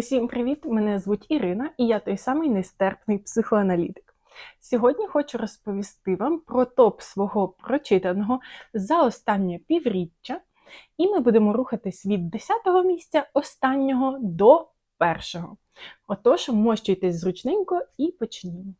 Усім привіт! Мене звуть Ірина, і я той самий нестерпний психоаналітик. Сьогодні хочу розповісти вам про топ свого прочитаного за останнє півріччя, і ми будемо рухатись від 10-го місця останнього до першого. Отож, мощуйтесь зручненько і почнімо.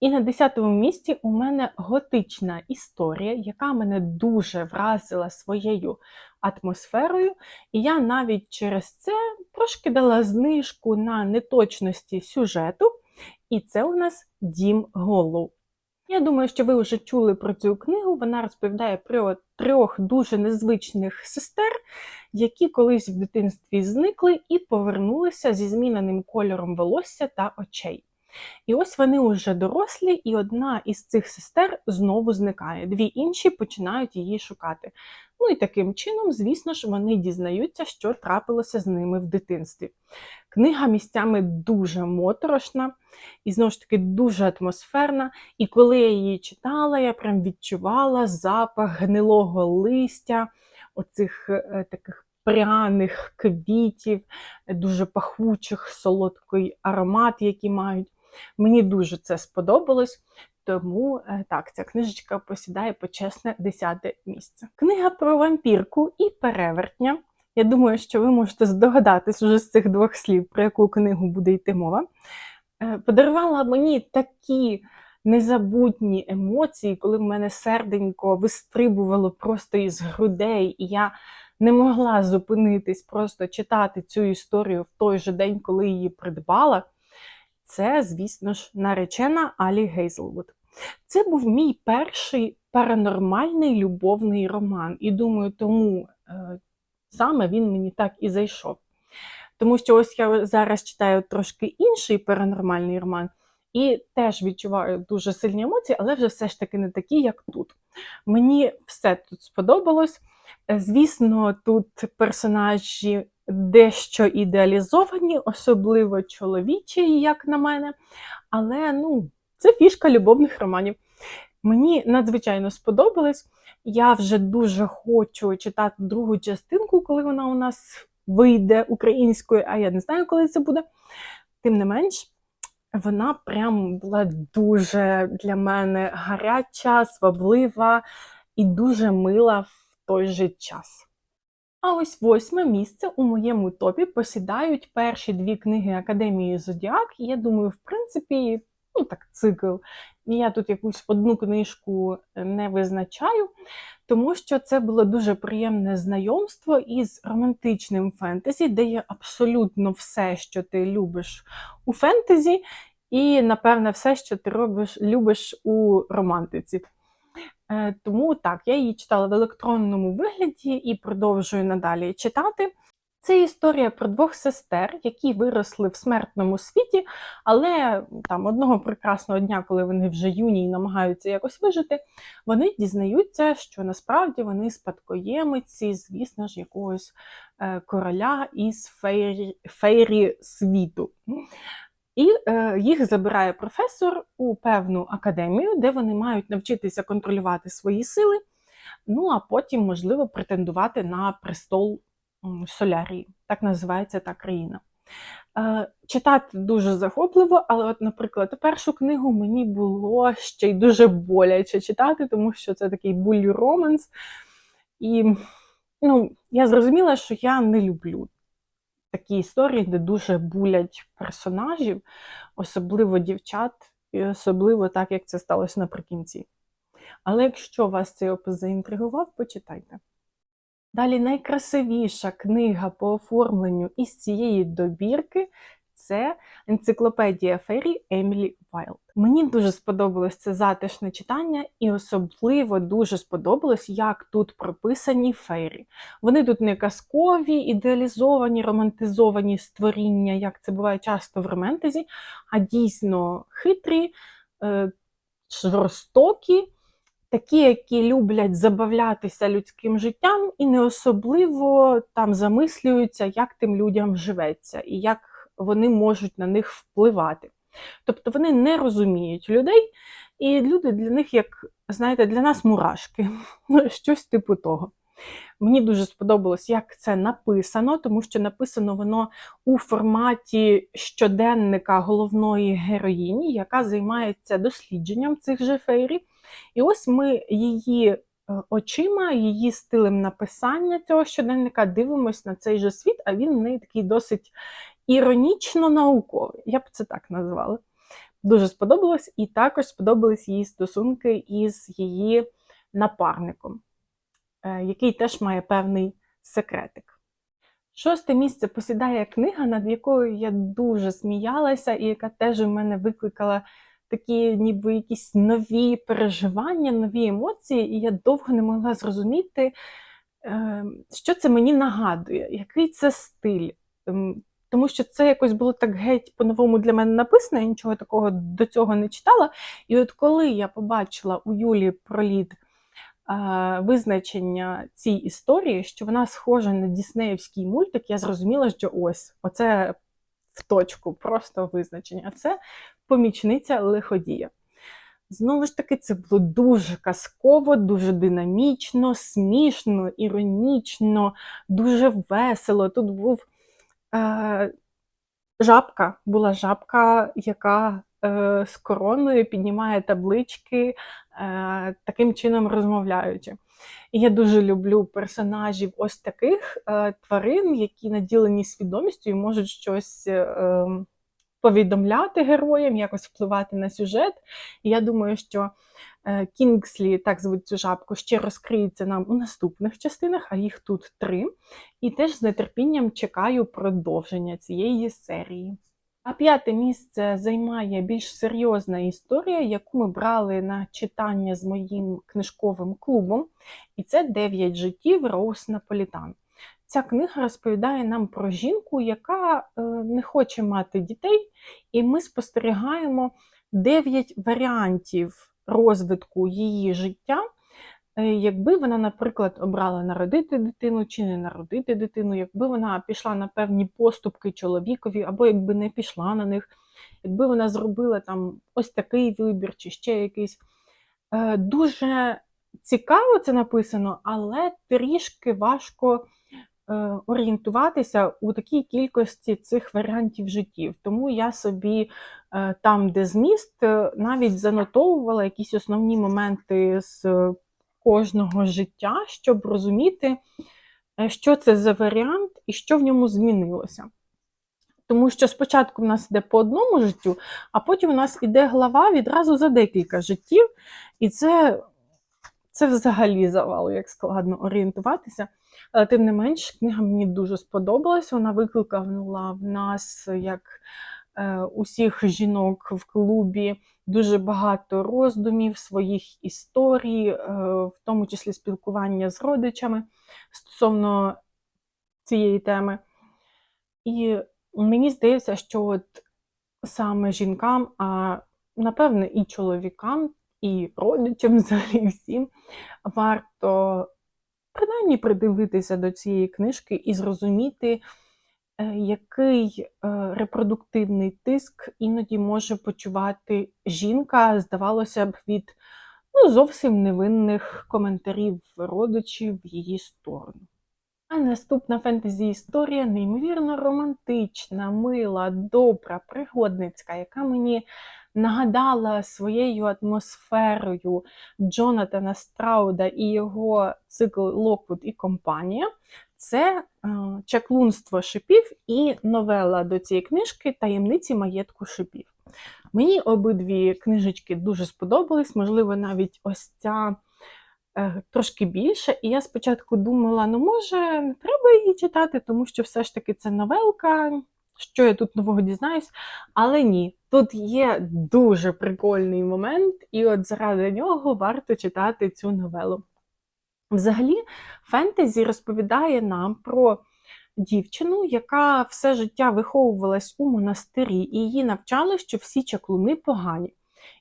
І на 10-му місці у мене готична історія, яка мене дуже вразила своєю атмосферою, і я навіть через це трошки дала знижку на неточності сюжету. І це у нас Дім Голлоу. Я думаю, що ви вже чули про цю книгу. Вона розповідає про трьох дуже незвичних сестер, які колись в дитинстві зникли і повернулися зі зміненим кольором волосся та очей. І ось вони вже дорослі, і одна із цих сестер знову зникає. Дві інші починають її шукати. Ну і таким чином, звісно ж, вони дізнаються, що трапилося з ними в дитинстві. Книга місцями дуже моторошна і знову ж таки дуже атмосферна. І коли я її читала, я прям відчувала запах гнилого листя, оцих е, таких пряних квітів, дуже пахучих, солодкий аромат, який мають. Мені дуже це сподобалось, тому е, так, ця книжечка посідає почесне 10 місце. Книга про вампірку і перевертня. Я думаю, що ви можете здогадатись уже з цих двох слів, про яку книгу буде йти мова. Е, Подарувала мені такі незабутні емоції, коли в мене серденько вистрибувало просто із грудей, і я не могла зупинитись, просто читати цю історію в той же день, коли її придбала. Це, звісно ж, наречена Алі Гейзлвуд. Це був мій перший паранормальний любовний роман, і думаю, тому е, саме він мені так і зайшов. Тому що ось я зараз читаю трошки інший паранормальний роман, і теж відчуваю дуже сильні емоції, але вже все ж таки не такі, як тут. Мені все тут сподобалось. Е, Звісно, тут персонажі дещо ідеалізовані, особливо чоловічі, як на мене. Але ну, це фішка любовних романів. Мені надзвичайно сподобалось. Я вже дуже хочу читати другу частинку, коли вона у нас вийде українською, а я не знаю, коли це буде. Тим не менш, вона прям була дуже для мене гаряча, сваблива і дуже мила в той же час. А ось восьме місце у моєму топі посідають перші дві книги Академії Зодіак. Я думаю, в принципі, ну так, цикл. Я тут якусь одну книжку не визначаю, тому що це було дуже приємне знайомство із романтичним фентезі, де є абсолютно все, що ти любиш у фентезі, і, напевне, все, що ти робиш, любиш у романтиці. Е, Тому так, я її читала в електронному вигляді і продовжую надалі читати. Це історія про двох сестер, які виросли в смертному світі, але там одного прекрасного дня, коли вони вже юні і намагаються якось вижити, вони дізнаються, що насправді вони спадкоємиці, звісно ж, якогось е, короля із фейрі, фейрі світу. І е, їх забирає професор у певну академію, де вони мають навчитися контролювати свої сили, ну а потім, можливо, претендувати на престол Солярії. Так називається та країна. Е, читати дуже захопливо, але, от, наприклад, першу книгу мені було ще й дуже боляче читати, тому що це такий буль романс. І ну, я зрозуміла, що я не люблю такі історії, де дуже булять персонажів, особливо дівчат, і особливо так, як це сталося наприкінці. Але якщо вас цей опис заінтригував, почитайте. Далі найкрасивіша книга по оформленню із цієї добірки це енциклопедія фейрі Емілі Вайлд. Мені дуже сподобалось це затишне читання, і особливо дуже сподобалось, як тут прописані фейрі. Вони тут не казкові, ідеалізовані, романтизовані створіння, як це буває часто в романтезі, а дійсно хитрі, е, жорстокі. Такі, які люблять забавлятися людським життям і не особливо там замислюються, як тим людям живеться і як вони можуть на них впливати. Тобто вони не розуміють людей, і люди для них як знаєте, для нас мурашки, ну, щось типу того. Мені дуже сподобалось, як це написано, тому що написано воно у форматі щоденника головної героїні, яка займається дослідженням цих же фейрів. І ось ми її е, очима, її стилем написання цього щоденника дивимось на цей же світ, а він в неї такий досить іронічно науковий. Я б це так назвала. Дуже сподобалось, і також сподобались її стосунки із її напарником, е, який теж має певний секретик. Шосте місце посідає книга, над якою я дуже сміялася, і яка теж у мене викликала такі, ніби якісь нові переживання, нові емоції, і я довго не могла зрозуміти, е, що це мені нагадує, який це стиль. Тому що це якось було так геть по-новому для мене написано, я нічого такого до цього не читала. І от коли я побачила у Юлі Проліт визначення цій історії, що вона схожа на Діснеївський мультик, я зрозуміла, що ось оце в точку, просто визначення. Це помічниця лиходія. Знову ж таки, це було дуже казково, дуже динамічно, смішно, іронічно, дуже весело. Тут був жабка, була жабка, яка е, з короною піднімає таблички, е, таким чином розмовляючи. І я дуже люблю персонажів ось таких е, тварин, які наділені свідомістю і можуть щось. Повідомляти героям, якось впливати на сюжет. І я думаю, що е, Кінгслі, так звуть цю жабку, ще розкриється нам у наступних частинах, а їх тут три. І теж з нетерпінням чекаю продовження цієї серії. А п'яте місце займає більш серйозна історія, яку ми брали на читання з моїм книжковим клубом. І це «Дев'ять життів Роуз Наполітан. Ця книга розповідає нам про жінку, яка е, не хоче мати дітей, і ми спостерігаємо дев'ять варіантів розвитку її життя. Е, якби вона, наприклад, обрала народити дитину чи не народити дитину, якби вона пішла на певні поступки чоловікові, або якби не пішла на них, якби вона зробила там ось такий вибір чи ще якийсь. Е, дуже цікаво це написано, але трішки важко орієнтуватися у такій кількості цих варіантів життів. Тому я собі е, там, де зміст, е, навіть занотовувала якісь основні моменти з кожного життя, щоб розуміти, що це за варіант і що в ньому змінилося. Тому що спочатку в нас йде по одному життю, а потім у нас йде глава відразу за декілька життів, і це це взагалі завал, як складно орієнтуватися. Але тим не менш, книга мені дуже сподобалась. Вона викликала в нас, як е, усіх жінок в клубі, дуже багато роздумів, своїх історій, е, в тому числі спілкування з родичами стосовно цієї теми. І мені здається, що от саме жінкам, а напевне, і чоловікам, і родичам взагалі всім варто принаймні придивитися до цієї книжки і зрозуміти, е, який е, репродуктивний тиск іноді може почувати жінка, здавалося б, від ну, зовсім невинних коментарів родичів в її сторону. А наступна фентезі-історія неймовірно романтична, мила, добра, пригодницька, яка мені нагадала своєю атмосферою Джонатана Страуда і його цикл Локвуд і компанія. Це е, чаклунство шипів і новела до цієї книжки Таємниці маєтку шипів. Мені обидві книжечки дуже сподобались, можливо, навіть ось ця е, трошки більше. І я спочатку думала, ну, може, не треба її читати, тому що все ж таки це новелка, що я тут нового дізнаюсь. Але ні, тут є дуже прикольний момент, і от заради нього варто читати цю новелу. Взагалі, фентезі розповідає нам про дівчину, яка все життя виховувалась у монастирі, і її навчали, що всі чаклуни погані.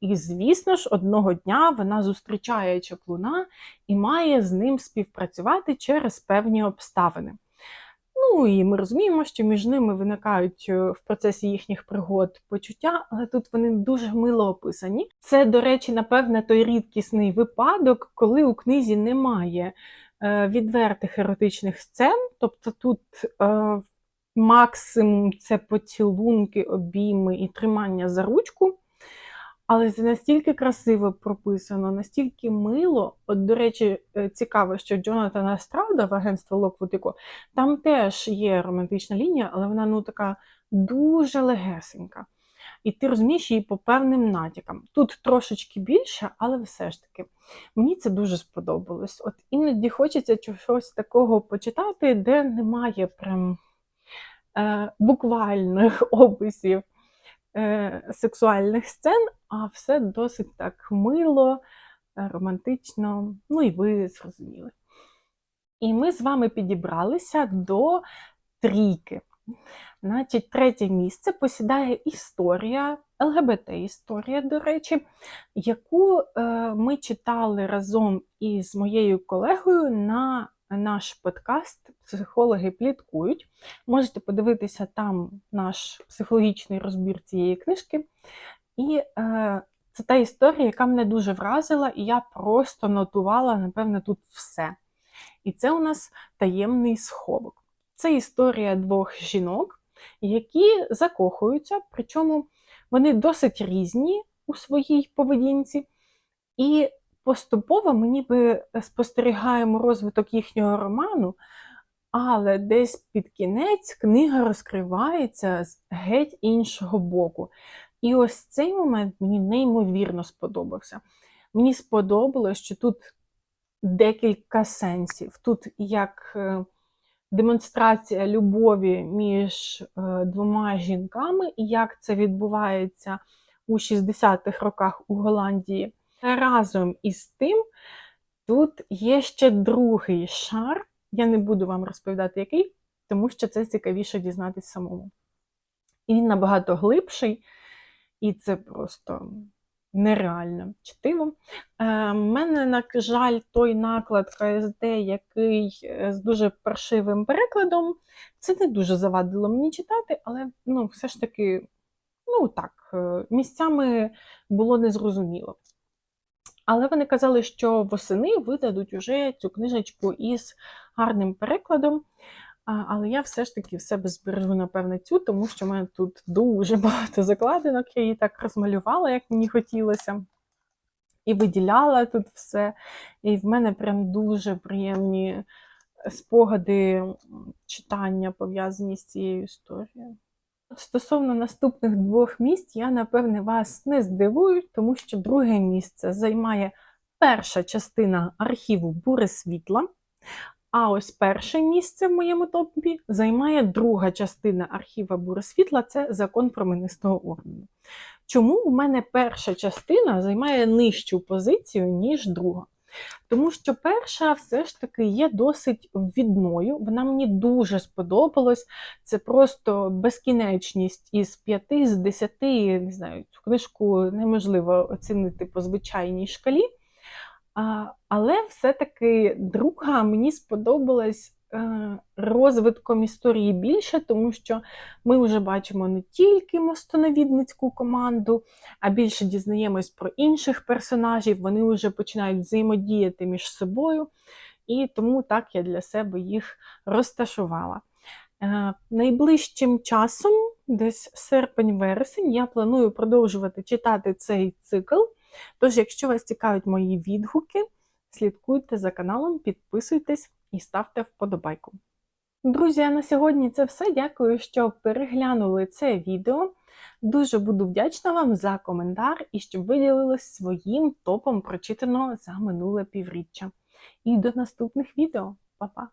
І, звісно ж, одного дня вона зустрічає чаклуна і має з ним співпрацювати через певні обставини. Ну і ми розуміємо, що між ними виникають е, в процесі їхніх пригод почуття, але тут вони дуже мило описані. Це, до речі, напевне, той рідкісний випадок, коли у книзі немає е, відвертих еротичних сцен, тобто тут е, максимум це поцілунки, обійми і тримання за ручку. Але це настільки красиво прописано, настільки мило. От, до речі, е, цікаво, що Джонатана Страуда в агентство Локвутико, там теж є романтична лінія, але вона ну така дуже легесенька. І ти розумієш її по певним натякам. Тут трошечки більше, але все ж таки. Мені це дуже сподобалось. От іноді хочеться чогось такого почитати, де немає прям е, буквальних описів е, сексуальних сцен, а все досить так мило, романтично, ну і ви зрозуміли. І ми з вами підібралися до трійки. Значить, третє місце посідає історія, ЛГБТ-історія, до речі, яку е, ми читали разом із моєю колегою на наш подкаст Психологи пліткують. Можете подивитися там наш психологічний розбір цієї книжки. І е, це та історія, яка мене дуже вразила, і я просто нотувала, напевне, тут все. І це у нас таємний сховок. Це історія двох жінок, які закохуються, причому вони досить різні у своїй поведінці. І поступово ми ніби спостерігаємо розвиток їхнього роману, але десь під кінець книга розкривається з геть іншого боку. І ось цей момент мені неймовірно сподобався. Мені сподобалось, що тут декілька сенсів. Тут як е, демонстрація любові між е, двома жінками, і як це відбувається у 60-х роках у Голландії. Разом із тим, тут є ще другий шар. Я не буду вам розповідати, який, тому що це цікавіше дізнатися самому. І він набагато глибший, і це просто нереально чтиво. У е, мене, на жаль, той наклад КСД, який е, з дуже паршивим перекладом, це не дуже завадило мені читати, але ну, все ж таки, ну так, е, місцями було незрозуміло. Але вони казали, що восени видадуть уже цю книжечку із гарним перекладом. Але я все ж таки в себе збережу, напевне, цю, тому що в мене тут дуже багато закладинок, я її так розмалювала, як мені хотілося. І виділяла тут все. І в мене прям дуже приємні спогади читання пов'язані з цією історією. Стосовно наступних двох місць, я, напевне, вас не здивую, тому що друге місце займає перша частина архіву Бури світла. А ось перше місце в моєму топі займає друга частина архіва Бури світла це закон променистого ордену. Чому в мене перша частина займає нижчу позицію, ніж друга? Тому що перша все ж таки є досить відною. Вона мені дуже сподобалась. Це просто безкінечність із п'яти, з десяти, не знаю, цю книжку неможливо оцінити по звичайній шкалі. А, Але все-таки друга мені сподобалась розвитком історії більше, тому що ми вже бачимо не тільки мостоновідницьку команду, а більше дізнаємось про інших персонажів, вони вже починають взаємодіяти між собою, і тому так я для себе їх розташувала. Е, найближчим часом, десь серпень-вересень, я планую продовжувати читати цей цикл. Тож, якщо вас цікавлять мої відгуки, слідкуйте за каналом, підписуйтесь і ставте вподобайку. Друзі, а на сьогодні це все. Дякую, що переглянули це відео. Дуже буду вдячна вам за коментар і щоб виділились своїм топом прочитаного за минуле півріччя. І до наступних відео. Па-па!